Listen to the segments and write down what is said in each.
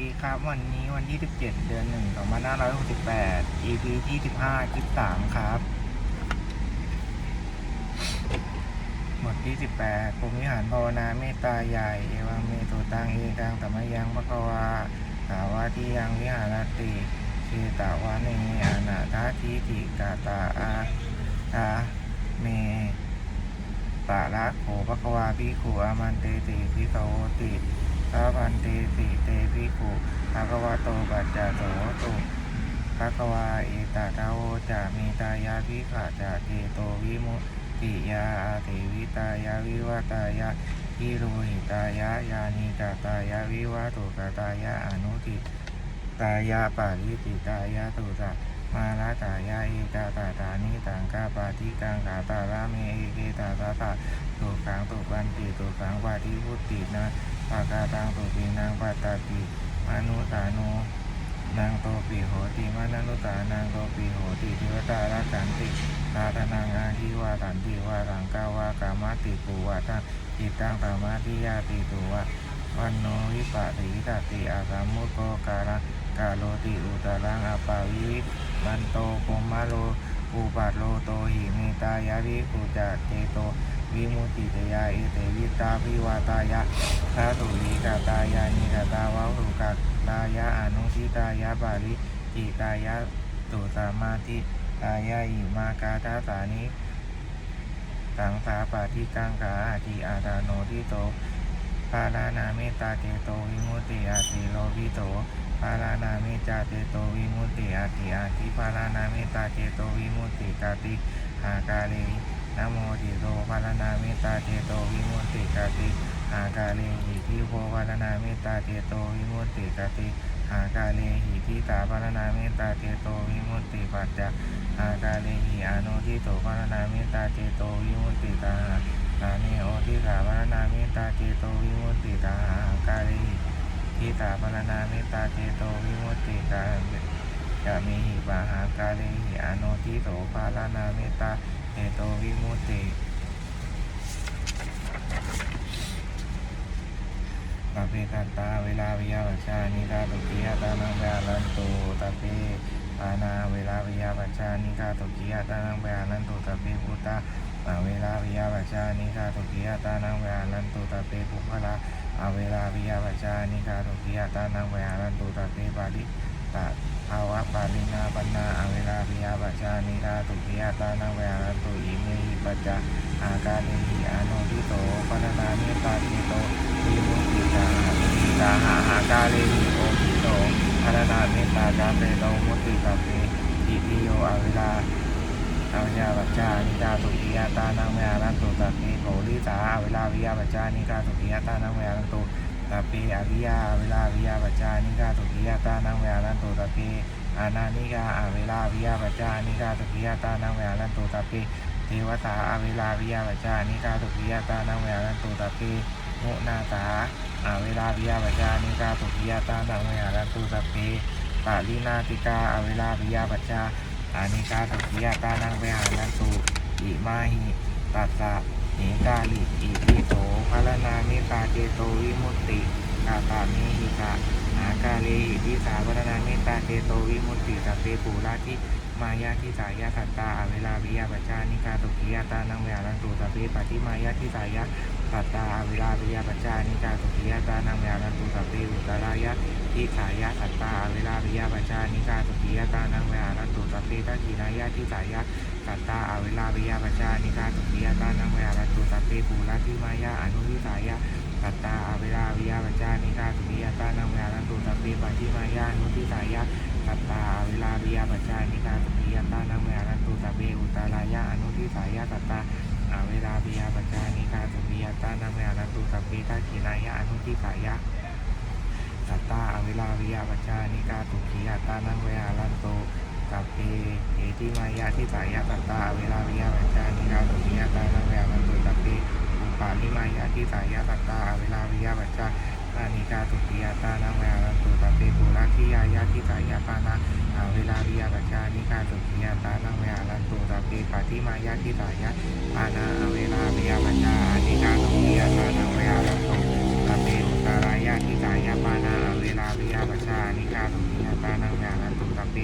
ดีครับวันนี้วันที่ 17 เดือน1 2568 EP ที่15คลิป3ครับบทที่ 18ภูมิหารภาวนาเมตตาใหญ่เอวังเมตุตังเอกังตมยังภควาสาวาทิยังวิหารติเชตาวานีอานาทาทิติกาตาอาตาเมปะละโขภควาภิขุอามันเตติภิโวติ พระพันเตติเตภิกขุภะคะวะโตปัจจโตตุภะควาเอตตาโวจามีตายาภิขะจาเจโตวิมุตติยาอาติวิตายาวิวัตายาทิโรหิตายายานิกาตายาวิวัตุกตายาอนุติตายาปาริติตายาตุตะมาลาตายาเอตาตาตานิตังกาปาติกังกาตาราเมเอเกตาตาตาตุกังตุปันติตุกังปาติพุตินะ ปากาตังตุปินังปัตตาปิมานุตานุนางโตปิโหติมานันุตานางโตปิโหติทิวตารักันติตาตนังอาทิวาตันติวาตังกาวากามาติปุวะตังจิตตังตามาติยาติตุวะวันโนวิปะติตติอาสามุตโกการะกาโลติอุตรังอปาวิมันโตโกมาโลอุปัตโลโตหิเมตายาวิกุจเตโต วิมุติตยาเอเตวิตาวิวาตายะสาธุลิกาตายานิกาตาวะหุกาตายะอนุชิตายะบาลิจิตายะตุสามาธิตายะอิมากาตาสานิสังสาปาทิกังกาอาทิอาดาโนทิโตปาลานาเมตตาเตโตวิมุติอาติโลวิโตปารานามิจาเจโตวิมุติอาทิอาทิปารานามิตาเจโตวิมุตติกาติหากาเล นะโมติโตปารานามิตาเจโตวิมุตติกาติหากาเลหิทิโพปารานามิตาเจโตวิมุตติกาติหากาเลหิทิตาปารานามิตาเจโตวิมุตติปัจจหากาเลหิอนุทิโตปารานามิตาเจโตวิมุตติตาตาเนโอทิสาปารานามิตาเจโตวิมุตติตาหากาเลหิทิตาปรณาเมตตาเจโตวิมุตติกาจะมีหิปาหากาเลหิอโนทิโสภาลนาเมตตา เจโตวิมุตติปะเพกันตาเวลาวิยาวัชานิกาตุกิยตานังเวาลันตุตะเปปานาเวลาวิยาวัชานิกาตุกิยตานังเวาลันตุตะเปพุตตาปะเวลาวิยาวัชานิกาตุกิยตานังเวาลันตุตะเปภุพละอเวลาวิยาปัจจานิการุกิยตานังเวหารันตุตาเตปาลิตา ภาวะปาลินาปันนาอเวลาวิยาปัจจานิการุกิยาตานังเวหาตุอิเมหิปัจจาอาการิหิอโนทิโตปนนาเมตาทิโตวิมุติตาหิตาหาหาการิหิโอทิโตปนนาเมตตาจาเปโตมุตติตาเปอิติโยอเวลาอาวิยาปัจจานิกาตุกิยาตานังเวหาตุตะเปโกริสาอเวลาวิยาปัจจานิกาตุกิยาตานังเวหาตุ ตะเปอวิยาเวลาวิยาปัจจานิกาตุกิยาตานังเวหารันตุตะเปอานานิกาอเวลาวิยาปัจจานิกาตุกิยาตานังเวหารันตุตะเปเทวตาอาเวลาวิยาปัจจานิกาตุกิยาตานังเวหารันตุตะเปมุนาตาอาเวลาวิยาปัจจานิกาตุกิยาตานังเวหารันตุตะเปปาลินาติกาอาเวลาวิยาปัจจาอานิกาตุกิยาตานังเวหานันตุอิมาหิตัสสะ เหกาลิอิติโสภารนาเมตาเจโตวิมุตติกาตาเมหิกะหากาเลอิทิสาภารนาเมตตาเจโตวิมุตติสัพเพปูราทิ มายาทิสายาสัตตาอเวลาวิยาปัจจานิกาตุกิยาตานังเวหานันตุสัพเพปฏิมายาทิสายาสัตตาอเวลาวิยาปัจจานิกาตุกิยาตานังเวหานันตุสัพเพอุตรายะทิสายะสัตตาอเวลาวิยาปัจจานิกาตุกิยตานังเวหารันตุสัพเพทักีนายะทิสายะสัตตาอเวลาวิยาปัจจานิกาตุกิยตานังเวหารันตุสัพเพปูราทิมายะอนุทิสายะสัตตาอเวลาวิยาปัจจานิกาตุกิยตานังเวหารันตุสเพปฏิมายะอนุทิสายะ สัตตาเวลาวิยปัจจานิกาตุกิยันตานังเวหารันตุสัพเพอุตารายะอนุทิสายะสัตตาเวลาวิยปัจจานิกาตุกิยันตานังเวหารันตุสัพเพทักีนายะอนุทิสายะสัตตาเวลาวิยปัจจานิกาตุกิยาตานังเวหารันโตสัพเพเอติมายาทิสายาสัตตาเวลาวิยปัจจานิกาตุกิยาตานังเวหารันโตสัพเพอุปาลิมายาทิสายาสัตตาเวลาวิยปัจจา อานิกาตุกิยาตานังเวหารันโตสัพเพปุราทิยายาทิสายาปานาอาเวลาวิยาปัจจานิกาตุกิยาตานังเวหารันโตสัพเพปฏิมายาทิสายาปานาอาเวลาวิยาปัจจานิกาตุกิยาตานังเวหารันโตสัพเพอุตารายะทิสายะปานาอาเวลาวิยาปชานิกาตุกิยตานังเวลันตุตเป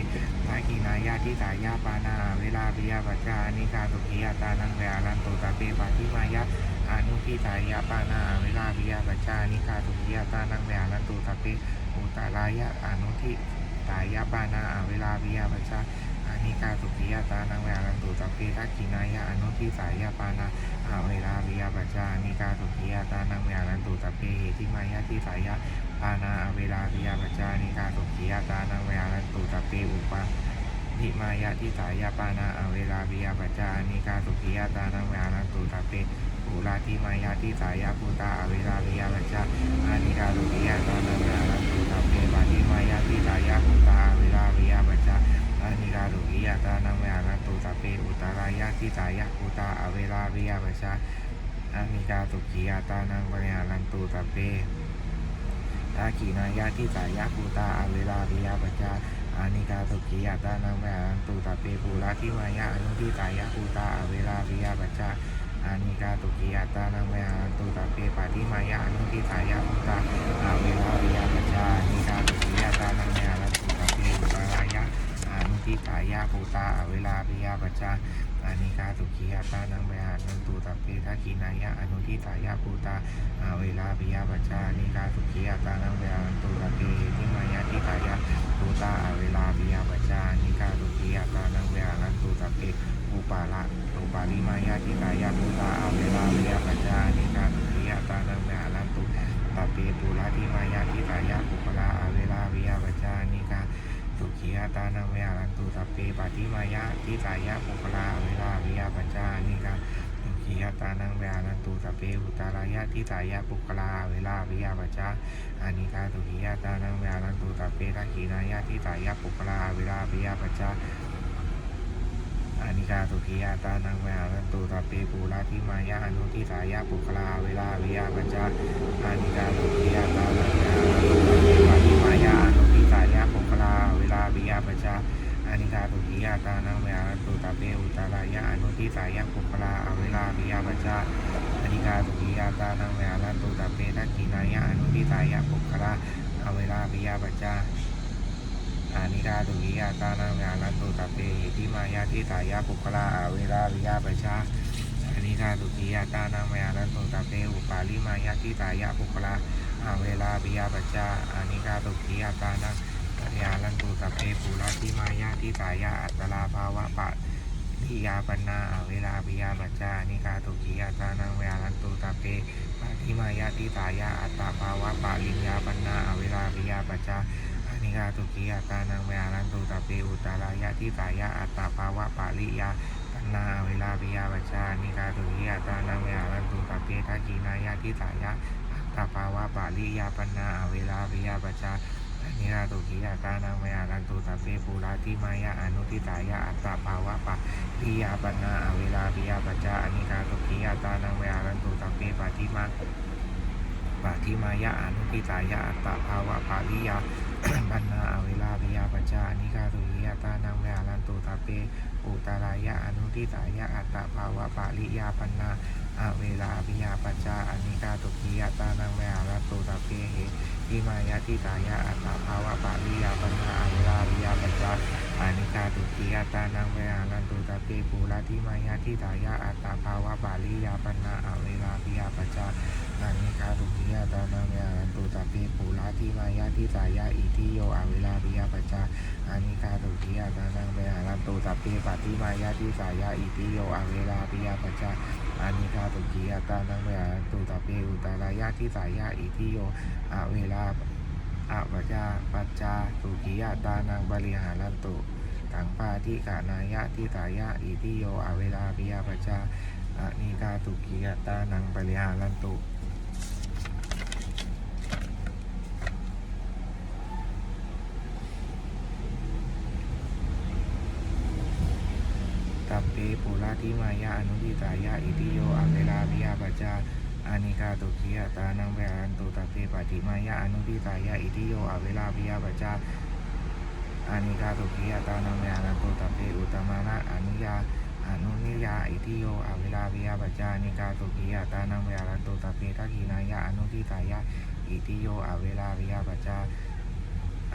ทักขินายะทิสายะปานาอเวลาวิยาปชานิกาตุกิยตานังเวลันตุตเปปฏิมายะ อนุทิสายะปานาอเวลาวิยาปชานิกาตุกิยตานังเวลันตุตเปอุตารายะอนุทิสายะปานาอเวลาวิยาปชาอานิกาตุกิยตานังเวลันตุตเปทักขินายะอนุทิสายะปานาอาเวลาวิยาปัจจานิกาตุกิยาตานังเวลันตุตะเปหิทิมายะทิสายะปานาอเวลาวิยาปัจจานิกาตุกิยาตานังเวลันตุตะเปอุปาทิมายะทิสายะปานาอเวลาวิยาปัจจานิกาตุกิยาตานังเวลันตุตะเปปุราทิมายะทิสายะปุตาอเวลาวิยาปัจจาอานิกาตุกิยาตานังเวลันตุตะเปปาทิมายะทิสายะปุตาอเวลาวิยาปัจจาอานิกาตุกิยาตานังเวลันตุตะเปอุตารายะทิสายะปุตาอเวลาวิยาปัจจาอานิกาตุกิยาตานังปริหารันตุตะเปทาขีนายาทิสายาภูตาอเวลาปิยาปัจจาอานิกาตุกิยาตานังปริหารันตุตะเปภูราทิมายาอนุทิสายาภูตาอเวลาปิยาปัจจา อานิกาตุกิยาตานังปริหารันตุตะเปปาทิมายาอนุทิสายาภูตาอเวลาปิยาปัจจาอานิกาตุกิยาตานังปริหารันตุตะเปอุตารายะอนุทิสายาภูตาอเวลาปิยาปัจจาอานิกาตุกิยาตานังเวหานันตุตัปเปทักินายะอนุทิตายะปูตาอาเวลาปิยาปัจจานิกาตุกิยาตานังเวหานันตุตัปเปทิมายะทิตายะปูตาอาเวลาปิยาปัจจานิกาตุกิยาตานังเวหานันตุตัปเป อุปาละอุปาลิมายะทิตายะปูตาอาเวลาปิยาปัจจานิกาตุกิยาตานังเวหานันตุตัปเปปุระทิมายะทิตายะปุปละอาเวลาปิยาปัจจานิกาตุขียตานังเวหารันตุสัพเพปฏิมายะทิสายะปุคลาเวลาวิยาปัจจานิกาตุขียตานังเวหารันตุสัพเพอุตารายะทิสายะปุคลาเวลาวิยาปัจจาอานิกาตุขียตานังเวหารันตุสัพเพทักขีนายะทิสายะปุคลาเวลาวิยาปัจจา อานิกาตุขียาตานังเวหารันตุสัพเพปูราทิมายะอนุทิสายะปุคลาเวลาวิยาปัจจาอานิกาตุขียาตานังเวหารันตุสัพเพปฏิมายะอนุทิสายะปุคลาเวลาวิยาปัจจาอานิกาตุกิยาตานังเวหาตุตาเปอุตารายะอนุทิสายะปุคลาเวลาปิยาปัจจาอานิกาตุกิยาตานังเวหาตุตาเปทักขินายะอนุทิสายะปุคลาเวลาปิยาปัจจา อานิกาตุกิยาตานังเวหาตุตาเปหิติมายะทิสายะปุคลาอเวลาปิยาปัจจาอานิกาตุกิยาตานังเวหาตุตาเปอุปาลิมายะทิสายะปุคลาอเวลาปิยาปัจจาอานิกาตุกิยาตานังปัญญาลันตุสัเพปูราทิมายาทิสายาอัตตลาภาวะปะทิยาปันนาอเวลาปิยาปัจจานิกาตุกิยาตานังเวหาลันตุสัเพปะทิมายาทิสายาอัตตาภาวะปะลิญญาปันนาอเวลาปิยาปัจจา อานิกาตุกิยาตานังเวาลันตุสัพเพอุตารายาทิสายาอัตตาภาวะปะลิยาปันนาอเวลาปิยาปัจจานิกาตุกิยาตานังเวาลันตุสัพเพทักขินายาทิสายาอัตตาภาวะปะลิยาปันนาอเวลาปิยาปัจจาอนิราตุกิยาตานังเมอารันตุสัพเพปูราติมายะอนุทิตายะอัตตาภาวะปะปิยาปนาอเวลาปิยาปัจจาอนิกาตุกิยาตานังเมอารันตุสัพเพปฏิมาปฏิมายะอนุทิตายะอัตตาภาวะปะลิยา ปันนาอเวลาปิยาปัจจานิกาตุกิยาตานังเมอารันตุสัพเพอุตารายะอนุทิตายะอัตตาภาวะปะลิยาปันนาอเวลาปิยาปัจจาอนิกาตุกิยาตานังเมอารันตุสัพเพเหทิมายะทิตายะอัตตาภาวะปะริยาปัญหาอเวลาริยาปัจจาอนิกาตุกิยาตานังเวหานันตุตะเปปูระทิมายะทิตายะอัตตาภาวะปะริยาปัญหาอเวลาริยาปัจจาอนิกาตุกิยาตานังเวหานันตุตะเปปูระ ทิมายาอิทิโยอเวลาริยาปัจจาอานิกาตุกิยาตานังเวหานันตุตะเปปฏิมายะทิตายะอิทิโยอเวลาริยาปัจจาอานิกาตุกิยาตานังเวหานันตุตะเปอุตารายะทิตายะอิทิโยอเวลาอาปัจจาปัจจาสุกิยาตานังบริหารันตุตังปาทิกานายะทิตายะอิทิโยอเวลาปิยาปัจจาอานิกาตุกิยาตานังบริหารันตุ ตัปเปปุราทิมายะอนุทิตายะอิทิโยอเวลาปิยาปัจจาอานิกาตุกิยตานังเวรันตุตะเปปฏิมายะอนุทิตายะอิทิโยอเวลาปิยาปัจจาอานิกาตุกิยตานังเวรันตุตะเปอุตตมานะอนุยาอนุนิยาอิทิโยอเวลาปิยาปัจจานิกาตุกิยตานังเวรันตุตะเปทักขินายะอนุทิตายะอิติโยอเวลาวิยาปัจจา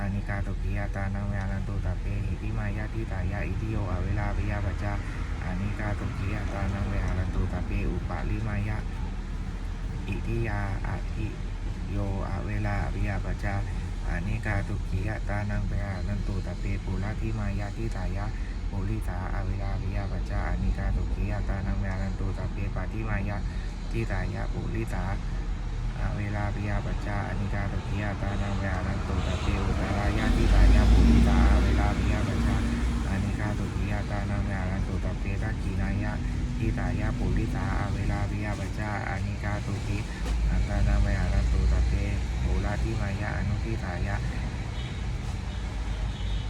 อานิกาตุกิยตานังเวลันตุตะเปหิติมายาทิตายะอิติโยอเวลาวิยาปัจจาอานิกาตุกิยตานังเวลันตุตะเปอุปาลิมายะอิทิยาอาทิโยอเวลาวิยาปัจจาอานิกาตุกิยตานังเวลันตุตะเปปุระทิมายาทิตายะปุริสาอเวลาวิยาปัจจาอานิกาตุกิยตานังเวลันตุตะเปปาทิมายะทิตายะปุริสา อาเวลาปิยาปัจจาอนิกาตกิยาตานังเวหานันตุตะเปอุตารายาทิตายาปุริตาอาเวลาปิยาปัจจาอนิกาตกิยาตานังเวหานันตุตะเปทักขีนายะทิตายาปุริตาอาเวลาปิยาปัจจาอนิกาตุกิอัตานังเวหานันตุตะเปปุราทิมายะอนุทิตายะ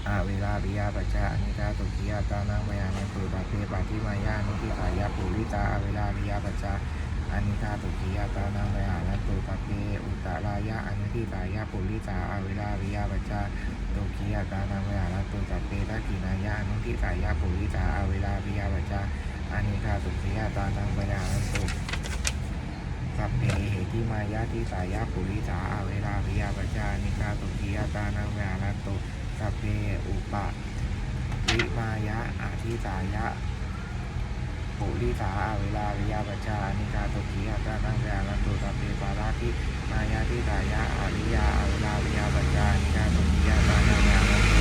อาเวลาปิยาปัจจาอนิกาตุกิยาตานังเวหานันตุตะเปปาทิมายะอนุทิตายะปุริตาอาเวลาปิยาปัจจาอนิกาตุกิยาตานังเวหา ตุตะเปอุตรายะอนุทิตายะปุริสาอาเวลาวิยาปัจจาตุกิยาตานังเวหานันตุตะเปทักินายะอนุทิตายะปุริสาอาเวลาวิยาปัจจาอานิกาตุกิยาตานังเวหานันตุสัพเพเหติมายะทิสายะปุริสาอาเวลาวิยาปัจจาอานิกาตุกิยาตานังเวหานันตุสัพเพอุปะวิมายะอาทิสายะ ปุริสาอเวลาวิยาปัจจานิกาตุขีอาตานังเวหานันตุตะเปปาราทิมายาทิตายะอริยาอเวลาวิยาปัจจานิกาตุขีอาตานังเวหานันตุ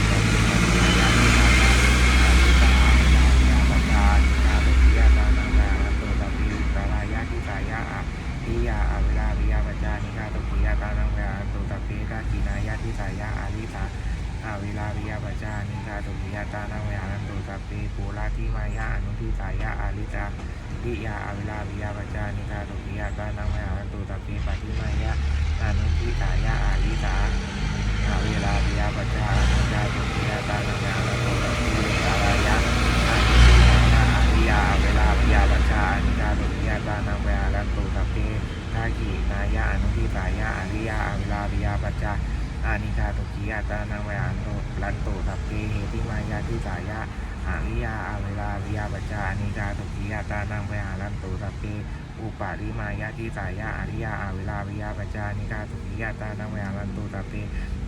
ายะอนุทิตายะอริยาอาเวลาวิยาปัจจาอานิคาตุกิยาตานังวหันโตลันโตสัพเพเหติมายาทิสายะอาริยาอาเวลาวิยาปัจจานิคาตุกิยาตานังวหาลันโตสัพเพอุปาริมายาทิสายะอาริยาอาเวลาวิยาปัจจานิคาตุกิยาตานังวหาลันโตสัพเพ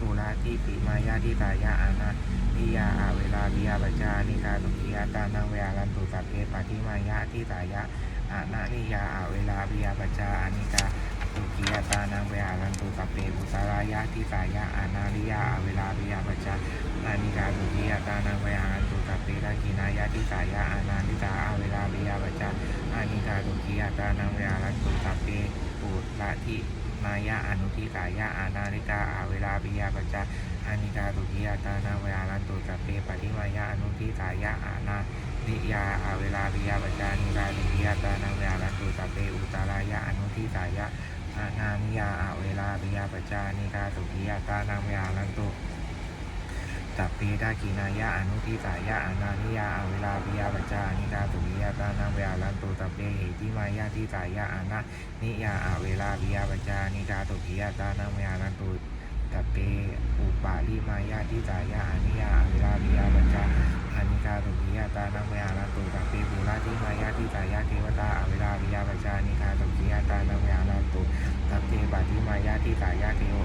ตุลาทิปิมายาทิสายะอานาทิยาอาเวลาวิยาปัจจานิคาตุกิยาตานังวหาลันโตสัพเพปฏิมายาทิสายะอานานิยาอาเวลาวิยาปัจจานิคา ตุกิยาตานังเวหารันตุตะเปอุตารายะทิสายะอานาริยาอาเวลาวิยาปัจจาอานิกาตุกิยาตานังเวหารันตุตะเปทักขินายะทิสายะอานาริตาอาเวลาวิยาปัจจาอานิกาตุกิยาตานังเวหารันตุตะเปปุระทิมายะอนุทิสายะอานาริกาอาเวลาวิยาปัจจาอานิกาตุกิยาตานังเวหารันตุตะเปปฏิมายะอนุทิสายะอานาริยาอาเวลาวิยาปัจจานิกาตุกิยาตานังเวหารันตุตะเปอุตารายะอนุทิสายะ อานานิยาอาเวลาปิยาปจานิกาตุกิยาตานังเวหาลันตุตัปปีทากีนายะอนุทิสายะอานานิยาอาเวลาปิยาปจานิกาตุกิยาตานังเวหาลันตุตัปเปเหติมายาทิสายะอานานิยาอาเวลาปิยาปจานิกาตุกิยาตานังเวหาลันตุตัปเปอุปาลิมายาทิสายะอานิยาอาเวลาปิยาปจจา อานิกาตุกิยาตานังเวหาลันตุตัปเปปุราทิมายาทิสายะเทวตาอาเวลาปิยาปจจานิกาตุกิยาตานังเวหาลันตุตัพเพปฏิมายาทิสายาเทว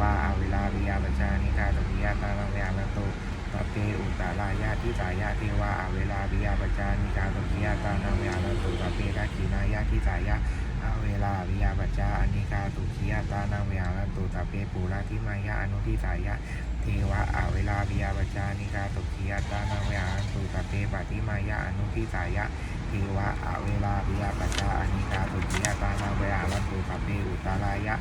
วาอาเวลาวิยาปัจจานิกาตุกิยาตานังเวหานันตุตัพเพอุตตารายาทิสายาเทวาอาเวลาวิยาปัจจานิกาตุกิยาตานังเวหานันตุตัพเทักขินายาทิสายา อาเวลาวิยาปัจจาอนิกาตุกิยาตานังเวหานันตุตัพเพปุราทิมายาอนุทิสายาเทวะอาเวลาวิยาปัจจานิกาตุกิยาตานังเวหานันตุตัพเพปฏิมายาอนุทิสายาเทวะอาเวลาปิยาปัจจาอนิกาตุกิยาตานาเวหาลันตุสัพเพอุตารายะ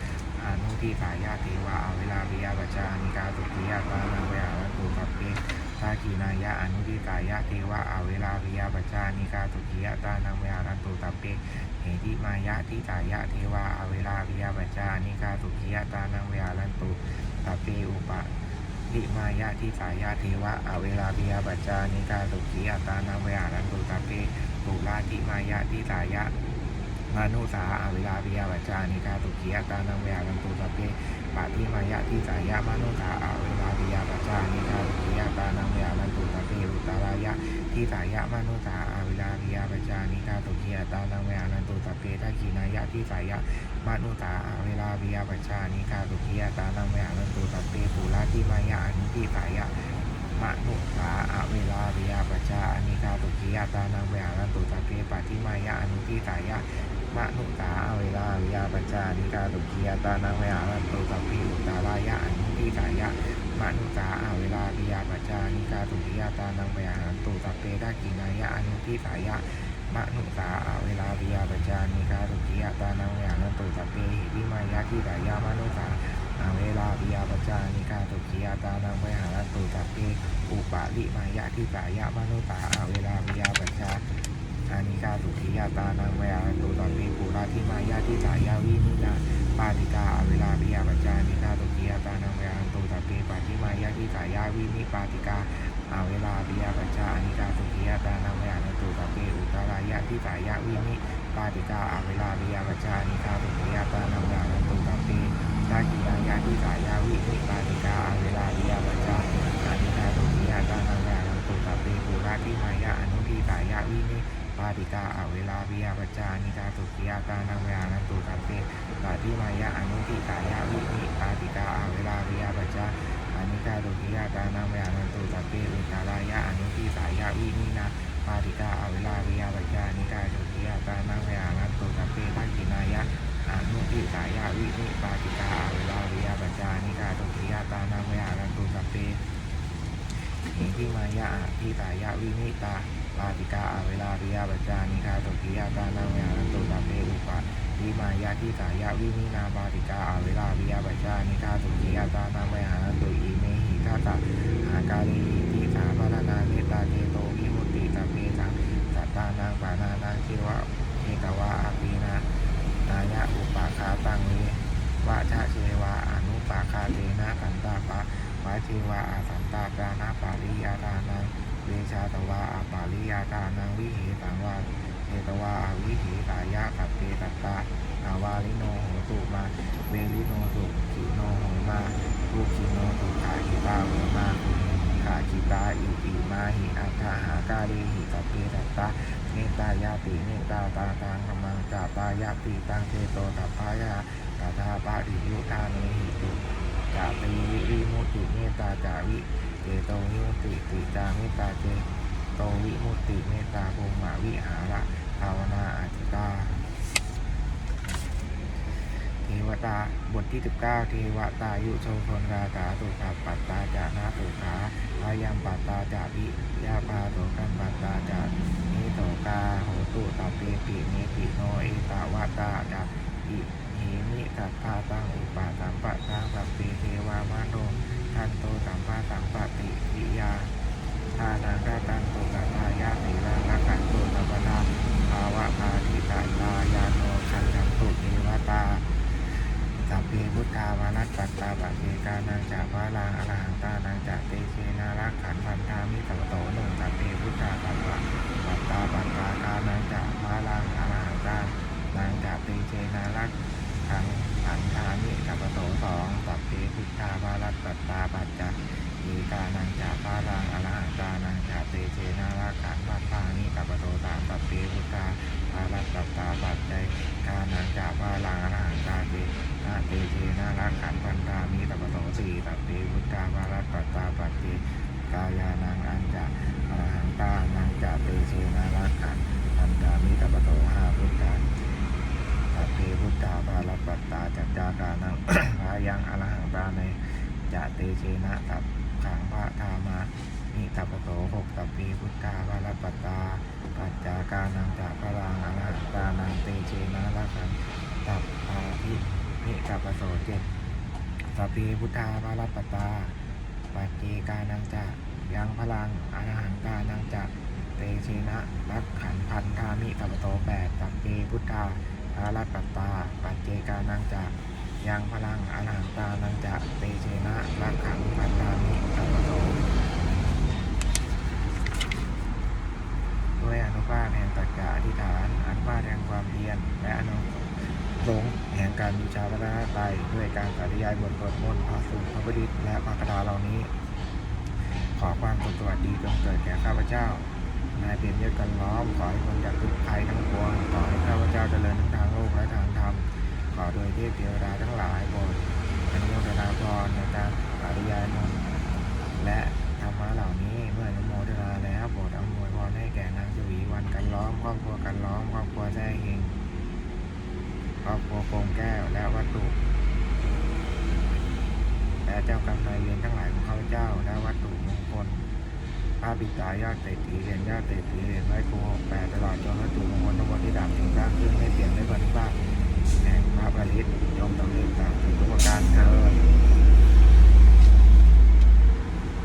อนุทิสายะเทวะอเวลาปิยปัจจาอานิกาตุกิยตานาเวหาลันตุสัพเพทากีนายะอนุทิสายะเทวะอาเวลาปิยาปัจจาอนิกาตุกิยาตานาเวหาลันตุสัพเพ เหติมายะทิสายะเทวะอาเวลาปิยาปัจจานิกาตุกิยตานาเวาลันตุสัพเพอุปะลิมายะทิสายะเทวะอาเวลาปิยาปัจจานิกาตุกิยตานังเวารันตุตาเปปุราติมายะทิสายะมานุสาอาเวลาปิยาปัจจานิกาตุกิยตานังเวารันตุตาเปปาติมายะทิสายะมานุสาอาเวลาปิยาปัจจานิกาตุกิยตานังเวารันตุตาเปอุตารายะทิสายะมานุสา อาเวลาปิยปัจานิกาตุกิยตานังเวหารันตุตาเปทักขินายะทิสายะเทมนุตาเวลาวิยาปัชชานิคาตุกิยตานังเวหานันตุตัปเปปุราติมายะอนุทิสายะมนุตาเวลาวิยาปัชชานิคาตุกิยตานังเวหานันตุตัปเปปฏิมายะอนุทิสายะมนุตาเวลาวิยาปัชชานิคาตุกิยตานังเวหานันตุตัปเปอุตารายะอนุทิสายะ มนุตาอาเวลาปิยาปัจจานิกาตุกิยาตานังเวหาตุตัปเปทักกินายะอนุทิสายะมนุตาอาเวลาปิยาปัจจานิกาตุกิยาตานังเวหาตุตัปเปหิริมายะทิสายะมนุตาอาเวลาปิยาปัจจานิกาตุกิยาตานังเวหาตุตัปเปอุปาลิมายะทิสายะมนุตาอาเวลาปิยาปัจจาอานิกาตุกิยาตานังเวหาตุตัปเปปุราทิมายะทิสายะวินินาปาติกาอเวลาปิยาปัจจานิกาตุกิยาตานังเวหันตุตั ปปาติมายาทิสายาวินิปาติกาอเวลาปิยาปัจจานิกาตุกิยาตานังเวหันตุตัปเปอุตรายะทิสายาวินิปาติกาอเวลาปิยาปัจจานิกาตุกิยาตานังเวหันตุตัปเปทากินายาทิสายาวินิปาติกาอเวลาปิยาปัจจานิกาตุกิยาตานังเวหันตุตัปเปปุราทิมายาอนุทิสายาวินิปาติกาอเวลาปิยาปัจจานิกาตุกิยาตานังเวหันตุตัปเป ปาติมายะอนุติกายะวินิปาติกาอาเวลาวิยาปัจจาอานิกาตุกิยาตานังเวอานันตุตัปเปอุตารายะอนุติสายะวินินาปาติกาอาเวลาวิยาปัจจานิกาตุกิยาตานังเวอานันตุตัปเปทักขินายะอนุติสายะวินิปาติกาอาเวลาวิยาปัจจานิกาตุกิยาตานังเวอานันตุตัปเปหิทิมายะอภิสายะวินิตาปาติกาอาเวลาวิยาปัจจานิกาตุกิยาตานังเวอานันตุตัปเปอุปา วิมายาทิสายาวินินาปาติกาอาเวลาวิยาปัจจานิคาสุขียาตานาเมหาตุอีเมหิทาตาอากาลีทิสาพารนาเมตาเจโตวิมุตติตาเมตังสัตตานังปานานังเทวะเทตวะอาปีนานายะอุปาคาตังเววะชะเชวะอนุปาคาเตนะสันตาปะวะเชวะอาสันตาปานาปาริยาตานังเวชาตวะอาปาริยาตานังวิเหตังวะ เอตวาอวิหิตายะปัปเปตัตตาอาวาลิโนโหตุมาเวลิโนตุขิโนโหมาทุขิโนตุขาหิตาโหมาขาจิตาอิติมาหิอัฏฐหากาเรหิปัปเปตัตตาเมตตายาติเมตตาตาตังกมังกาปายาติตังเทโตตัพพายาตาทาปะริยุทาเนหิตุจาปีวิริมุติเมตตาจาวิเจโตวิมุติติจาเมตตาเจโตวิมุตติเมตตาภูมาวิหาระ ภาวนาอาจิตาเทวตาบทที่ 19 เทวตายุโชพนราตาตุขับปัตตาจานาตุขาพายัมปัตตาจาวิยาปาโตกันปัตตาจานิโตกาโหตุตาเปปิเมปิโนเอตาวาตาจาอิหิมิสัพพาตังอุปาสัมปะตังสัพเพเทวามานโนทันโตสัมปะสัมปะติวิยา ทานังราตันตุกัตายาติรังรักขันตุสัพพนาภาวะพาทิตายายาโนขันจันตุเทวตาสัพเพพุทธาวานัสปัตตาปะเกกานังจากวาลังอรหังตานังจากเตเชนารักขันพันธามิตโตหนึ่งสัพเพพุทธาปัตตาปัตตาปัตตากานังจากวาลังอรหังตานังจากเตเชนารักขันพันธามิตโตสองสัพเพพุทธาวานัสปัตตาปัจจา อีกานังจาปารังอรหังตานังจาเตเชนาราขันปัตตานิกัปปโตตามปัปเปพุทธาภารัตตัตตาปัจจัยกานังจาปารังอรหังตาเตนาเตเชนาราขันปันตามิตัปปโตสีตัปเปพุทธาภารัตตัตตาปัจเจกายานังอันจาอรหังตานังจาเตเชนาราขันปันตามิตัปปโตหาพุทธาตัปเปพุทธาภารัตตัตตาจักจากานัง พายังอรหังตาในจะเตเชนะตัป ขังพระธามานิตัปโตหกตัปปีพุทธาบาลปัตตา ปัจจากานังจากพลังอรหันตานังเตเชนะละขันตัปปาทินิตัปโสเจ็ดตัปปีพุทธาบาลปั ตา ปัจเจกานังจากยังพลังอรหันตานังจากเตเชนะรักขันพันธามิตัปโตแปดตัปปีพุทธาบาลปัตตา ปัจเจกานังจากยังพลังอรหันตานังจะเตเชนะรักขังพันธามิสัพโตด้วยอนุภาพแห่งตัจจะอธิษฐานอนุภาพแห่งความเพียรและอนุสงแห่งการบูชาพระราไตรด้วยการสาธยายบทสวดมนต์พระสูตรพระบดิษฐ์ และพระคาถาเหล่านี้ ขอความสุขสวัสดีจงเกิดแก่ข้าพเจ้านายเปลี่ยนเยอะกันล้อมขอให้คนจากทุกภัยทั้งปวงขอให้ข้าพเจ้าเจริญทั้งทางโลกและทางธรรมขอโดยเทพเทวดาทั้งหลายโปรดอนุโมทนาพรในการปริยายมนและธรรมะเหล่านี้เมื่ออนุโมทนาแล้วโปรดอำนวยพรให้แก่นางชวีวันกันล้อมครอบครัวกันล้อมครอบครัวแท้เฮงครอบครัวโกงแก้วและวัตถุ และเจ้ากรรมนายเวรทั้งหลายของข้าพเจ้า และวัตถุมงคลพ ระบิดา